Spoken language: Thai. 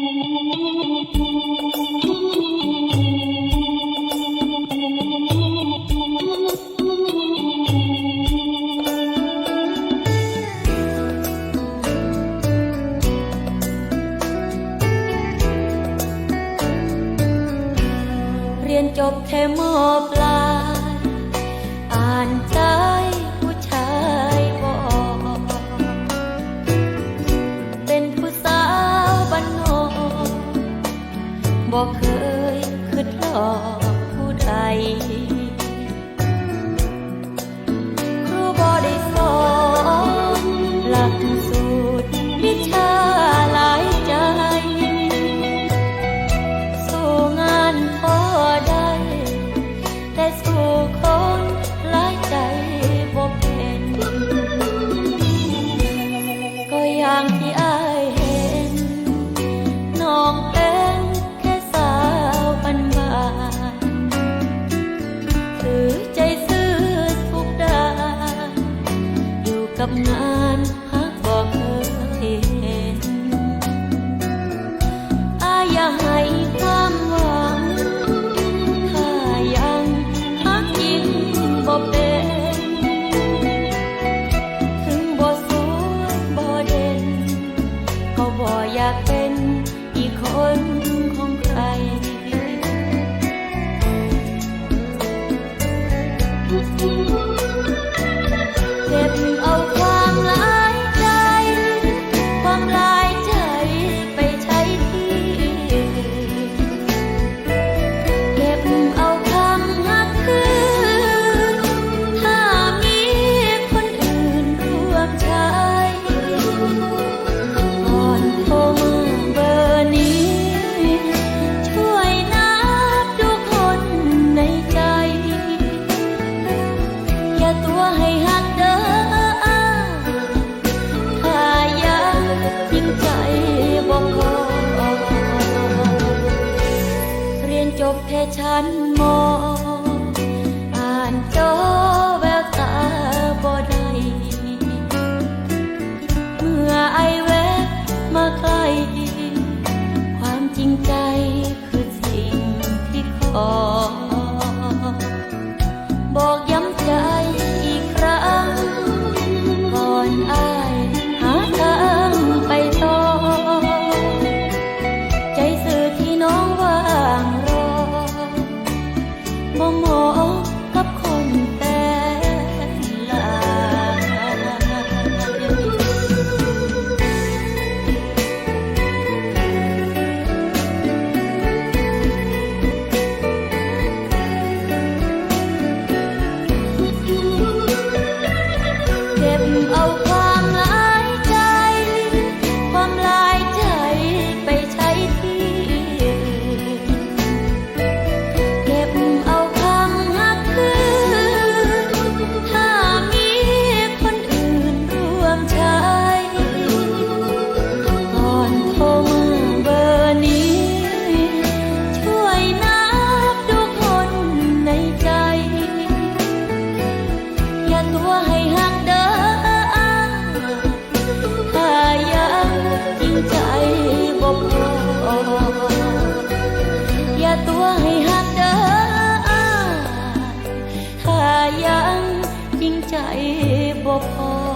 เรียนจบแค่มอปลาย อ่านใจ บอกเคยคิดหลอกผู้ใดครูบ่ได้สอนหลักสูตรวิชาหลายใจ สู่งานพอได้ แต่สู่คนหลายใจ ดงานหักบอกเคยเห็อายาให้ความหวังข้ายังหักจริงบ่เป็นถึงบ่สวยบ่เด่นก็บ่อยากเป็นอีคนของใคร แค่ฉันมอง อ่านจบ ยังยิ่งใจบ่พอ